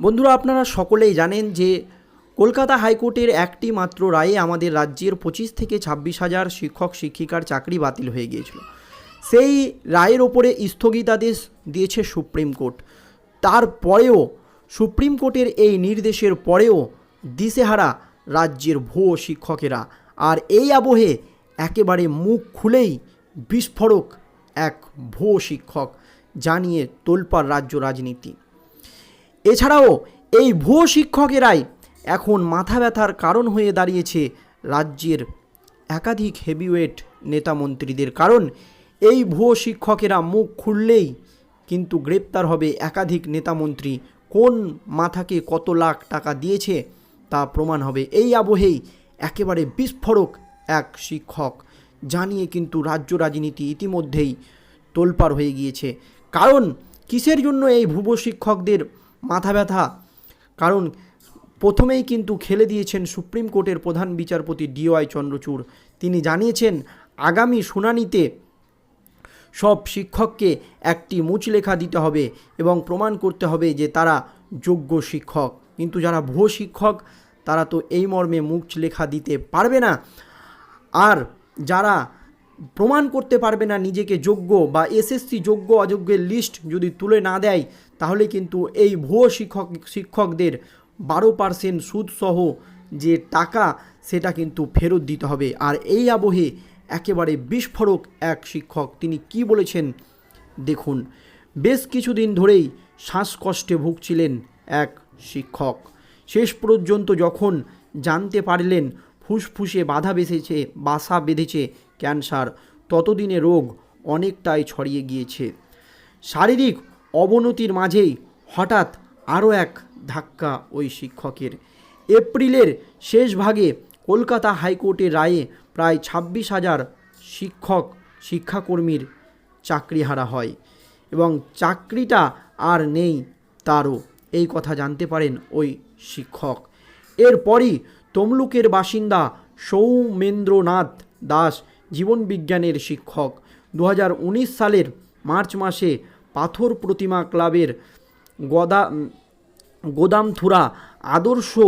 বন্ধুরা, আপনারা সকলেই জানেন যে কলকাতা হাইকোর্টের একটি মাত্র রায়ে আমাদের রাজ্যের পঁচিশ থেকে ছাব্বিশ হাজার শিক্ষক, শিক্ষিকার চাকরি বাতিল হয়ে গিয়েছিল। সেই রায়ের ওপরে স্থগিতাদেশ দিয়েছে সুপ্রিম কোর্ট। তারপরেও সুপ্রিম কোর্টের এই নির্দেশের পরেও দিশেহারা রাজ্যের ভুয়ো শিক্ষকেরা আর এই আবহে একেবারে মুখ খুলেই বিস্ফোরক এক ভুয়ো শিক্ষক, জানিয়ে তোলপাড় রাজ্য রাজনীতি। এছাড়াও এই ভুয়ো শিক্ষকেরাই এখন মাথা ব্যথার কারণ হয়ে দাঁড়িয়েছে রাজ্যের একাধিক হেভিওয়েট নেতা মন্ত্রীদের। কারণ এই ভুয়ো শিক্ষকেরা মুখ খুললেই কিন্তু গ্রেপ্তার হবে একাধিক নেতামন্ত্রী কোন মাথাকে কত লাখ টাকা দিয়েছে তা প্রমাণ হবে। এই আবহেই একেবারে বিস্ফোরক এক শিক্ষক। জানিয়ে কিন্তু রাজ্য রাজনীতি ইতিমধ্যেই তোলপাড় হয়ে গিয়েছে। কারণ কিসের জন্য এই ভুবো শিক্ষকদের মাথা ব্যথা। কারণ প্রথমেই কিন্তু খেলে দিয়েছেন সুপ্রিম কোর্টের প্রধান বিচারপতি ডিওয়াই চন্দ্রচূড়। তিনি জানিয়েছেন, আগামী শুনানিতে সব শিক্ষককে একটি মুচলেখা দিতে হবে এবং প্রমাণ করতে হবে যে তারা যোগ্য শিক্ষক। কিন্তু যারা ভুয়ো শিক্ষক, তারা তো এই মর্মে মুখ লেখা দিতে পারবে না। আর যারা প্রমাণ করতে পারবে না নিজেকে যোগ্য বা এসএসসি যোগ্য অযোগ্যের লিস্ট যদি তুলে না দেয় তাহলে কিন্তু এই ভুয়ো শিক্ষক, শিক্ষকদের বারো পার্সেন্ট সুদসহ যে টাকা, সেটা কিন্তু ফেরত দিতে হবে। আর এই আবহে একেবারে বিস্ফোরক এক শিক্ষক। তিনি কি বলেছেন? দেখুন, বেশ কিছুদিন ধরেই শ্বাসকষ্টে ভুগছিলেন এক শিক্ষক। শেষ পর্যন্ত যখন জানতে পারলেন, ফুসফুসে বাধা বেঁধেছে, বাসা বেঁধেছে ক্যান্সার, ততদিনে রোগ অনেকটাই ছড়িয়ে গিয়েছে। শারীরিক অবনতির মাঝেই হঠাৎ আরও এক ধাক্কা ওই শিক্ষকের। এপ্রিলের শেষ ভাগে কলকাতা হাইকোর্টের রায়ে প্রায় ছাব্বিশ হাজার শিক্ষক, শিক্ষাকর্মীর চাকরিহারা হয় এবং চাকরিটা আর নেই তারও, এই কথা জানতে পারেন ওই শিক্ষক। এরপরই তমলুকের বাসিন্দা সৌমেন্দ্রনাথ দাস জীবনবিজ্ঞানের শিক্ষক। দু হাজার উনিশ সালের মার্চ মাসে পাথর প্রতিমা ক্লাবের গদা, গোদামথুরা আদর্শ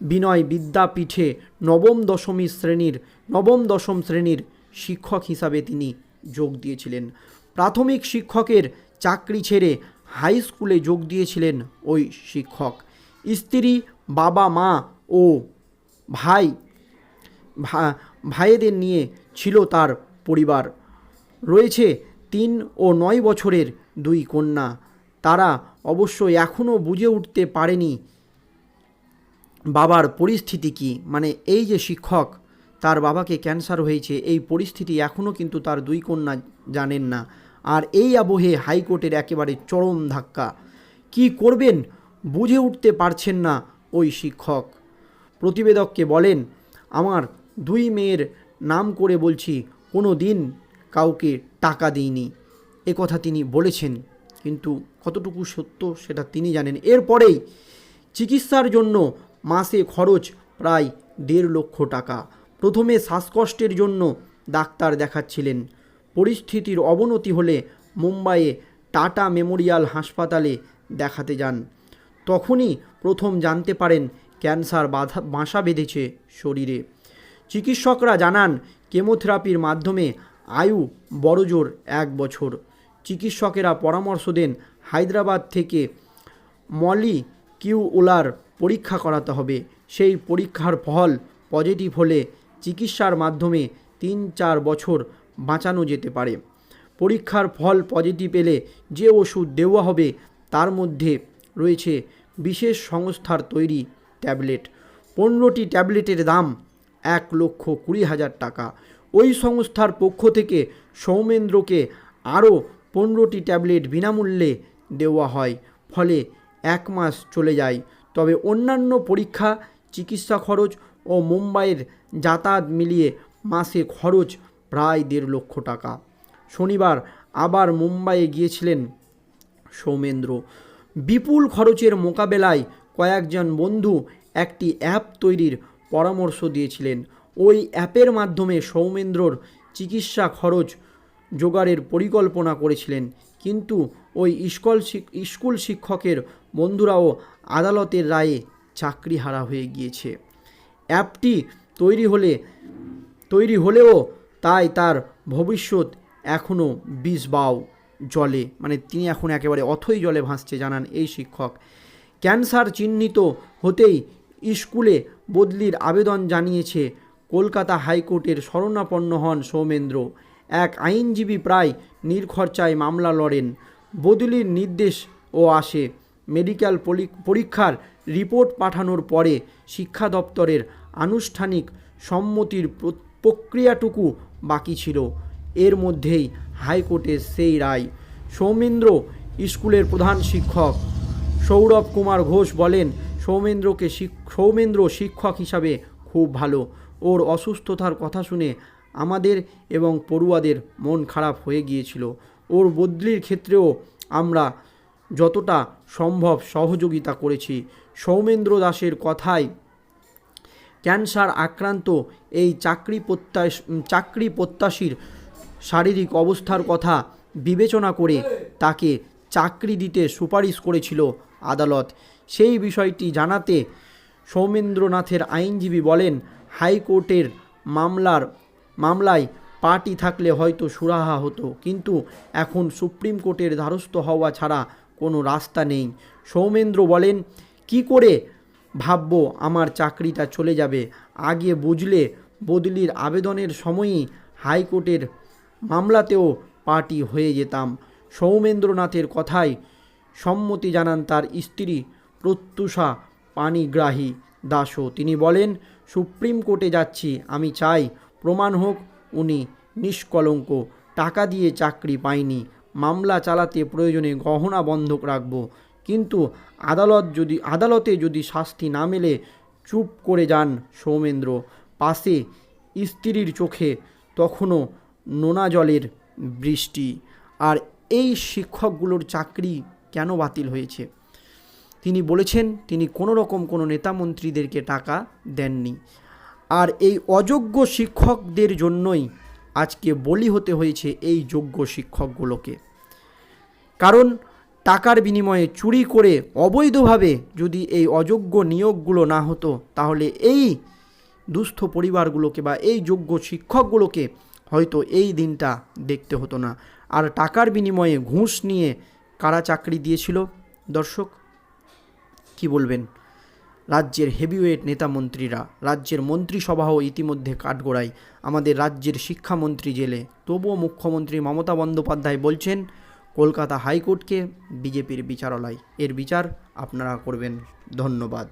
বিনয় বিদ্যাপীঠে নবম দশমী শ্রেণির, নবম দশম শ্রেণির শিক্ষক হিসাবে তিনি যোগ দিয়েছিলেন। প্রাথমিক শিক্ষকের চাকরি ছেড়ে হাই স্কুলে যোগ দিয়েছিলেন ওই শিক্ষক। স্ত্রী, বাবা, মা ও ভাই, ভা- ভাইয়েদের নিয়ে ছিল তার পরিবার। রয়েছে তিন ও নয় বছরের দুই কন্যা। তারা অবশ্য এখনও বুঝে উঠতে পারেনি বাবার পরিস্থিতি কি। মানে এই যে শিক্ষক, তার বাবাকে ক্যান্সার হয়েছে, এই পরিস্থিতি এখনও কিন্তু তার দুই কন্যা জানেন না। আর এই আবহে হাইকোর্টের একেবারে চরম ধাক্কা। কি করবেন? বুঝে উঠতে পারছেন না ওই শিক্ষক। প্রতিবেদককে বলেন, আমার দুই মেয়ের নাম করে বলছি কোনো দিন কাউকে টাকা দিইনি। এ কথা তিনি বলেছেন, কিন্তু কতটুকু সত্য সেটা তিনি জানেন। এরপরেই চিকিৎসার জন্য মাসে খরচ প্রায় দেড় লক্ষ টাকা। প্রথমে শ্বাসকষ্টের জন্য ডাক্তার দেখাচ্ছিলেন। পরিস্থিতির অবনতি হলে মুম্বাইয়ে টাটা মেমোরিয়াল হাসপাতালে দেখাতে যান। তখনই প্রথম জানতে পারেন, ক্যান্সার বাধা, বাসা বেঁধেছে শরীরে। চিকিৎসকরা জানান, কেমোথেরাপির মাধ্যমে আয়ু বড়জোর এক বছর। চিকিৎসকেরা পরামর্শ দেন হায়দ্রাবাদ থেকে মলি কিউওলার পরীক্ষা করাতে হবে। সেই পরীক্ষার ফল পজিটিভ হলে চিকিৎসার মাধ্যমে তিন চার বছর বাঁচানো যেতে পারে। পরীক্ষার ফল পজিটিভ এলে যে ওষুধ দেওয়া হবে তার মধ্যে রয়েছে বিশেষ সংস্থার তৈরি ট্যাবলেট। পনেরোটি ট্যাবলেটের দাম এক লক্ষ কুড়ি হাজার টাকা। ওই সংস্থার পক্ষ থেকে সৌমেন্দ্রকে আরও পনেরোটি ট্যাবলেট বিনামূল্যে দেওয়া হয়, ফলে এক মাস চলে যায়। তবে অন্যান্য পরীক্ষা, চিকিৎসা খরচ ও মুম্বাইয়ের যাতায়াত মিলিয়ে মাসে খরচ প্রায় দেড় লক্ষ টাকা। শনিবার আবার মুম্বাইয়ে গিয়েছিলেন সৌমেন্দ্র। বিপুল খরচের মোকাবেলায় কয়েকজন বন্ধু একটি অ্যাপ তৈরির পরামর্শ দিয়েছিলেন। ওই অ্যাপের মাধ্যমে সৌমেন্দ্রর চিকিৎসা খরচ জোগাড়ের পরিকল্পনা করেছিলেন। কিন্তু ওই স্কুল স্কুল শিক্ষকের বন্ধুরাও আদালতের রায়ে চাকরি হারা হয়ে গিয়েছে। অ্যাপটি তৈরি হলে, তৈরি হলেও তাই তার ভবিষ্যৎ এখনও বিষ বাও জলে মানে তিনি এখন একেবারে অথই জলে ভাসছে জানান এই শিক্ষক। ক্যান্সার চিহ্নিত হতেই স্কুলে বদলির আবেদন জানিয়েছে কলকাতা হাইকোর্টের শরণাপন্ন হন সৌমেন্দ্র। এক আইনজীবী প্রায় নির্খরচায় মামলা লড়েন। বদলির নির্দেশ ও আসে। মেডিকেল পরীক্ষার রিপোর্ট পাঠানোর পরে শিক্ষা দপ্তরের আনুষ্ঠানিক সম্মতির প্রক্রিয়াটুকু বাকি ছিল। এর মধ্যেই হাইকোর্টের সেই রায়। সৌমেন্দ্র স্কুলের প্রধান শিক্ষক সৌরভ কুমার ঘোষ বলেন, সৌমেন্দ্রকে সৌমেন্দ্র শিক্ষক হিসাবে খুব ভালো। ওর অসুস্থতার কথা শুনে আমাদের এবং পড়ুয়াদের মন খারাপ হয়ে গিয়েছিল। ওর বদলির ক্ষেত্রেও আমরা যতটা সম্ভব সহযোগিতা করেছি। সৌমেন্দ্র দাসের কথায় ক্যান্সার আক্রান্ত এই চাকরি প্রত্যাশ, চাকরি প্রত্যাশীর শারীরিক অবস্থার কথা বিবেচনা করে তাকে চাকরি দিতে সুপারিশ করেছিল আদালত। সেই বিষয়টি জানাতে সৌমেন্দ্রনাথের আইনজীবী বলেন, হাইকোর্টের মামলার মামলায় পার্টি থাকলে হয়তো সুরাহা হতো, কিন্তু এখন সুপ্রিম কোর্টের দ্বারস্থ হওয়া ছাড়া কোনো রাস্তা নেই। সৌমেন্দ্র বলেন, কি করে ভাববো আমার চাকরিটা চলে যাবে? আগে বুঝলে বদলির আবেদনের সময়ই হাইকোর্টের মামলাতেও পার্টি হয়ে যেতাম। সৌমেন্দ্রনাথের কথায় সম্মতি জানান তার স্ত্রী প্রত্যুষা পানিগ্রাহী দাসও। তিনি বলেন, সুপ্রিম কোর্টে যাচ্ছি, আমি চাই প্রমাণ হোক, উনি নিষ্কলঙ্ক। টাকা দিয়ে চাকরি পায়নি মামলা চালাতে প্রয়োজনে গহনা বন্ধক রাখব। কিন্তু আদালত যদি, আদালতে যদি শাস্তি না মেলে, চুপ করে যান সৌমেন্দ্র। পাশে স্ত্রীর চোখে তখনও নোনা জলের বৃষ্টি। আর এই শিক্ষকগুলোর চাকরি কেন বাতিল হয়েছে? তিনি বলেছেন, তিনি কোনো রকম কোনো নেতা মন্ত্রীদেরকে টাকা দেননি। আর এই অযোগ্য শিক্ষকদের জন্যই আজকে বলি হতে হয়েছে এই যোগ্য শিক্ষকগুলোকে। কারণ টাকার বিনিময়ে চুরি করে অবৈধভাবে যদি এই অযোগ্য নিয়োগগুলো না হতো, তাহলে এই দুস্থ পরিবারগুলোকে বা এই যোগ্য শিক্ষকগুলোকে হয়তো এই দিনটা দেখতে হতো না। আর টাকার বিনিময়ে ঘুষ নিয়ে কারা চাকরি দিয়েছিল? দর্শক, কি বলবেন? রাজ্যের হেভিওয়েট নেতা মন্ত্রীরা, রাজ্যের মন্ত্রিসভাও ইতিমধ্যে কাঠগোড়ায়। আমাদের রাজ্যের শিক্ষামন্ত্রী জেলে। তবুও মুখ্যমন্ত্রী মমতা বন্দ্যোপাধ্যায় বলছেন, কলকাতা হাইকোর্টকে বিজেপির বিচারালয়। এর বিচার আপনারা করবেন। ধন্যবাদ।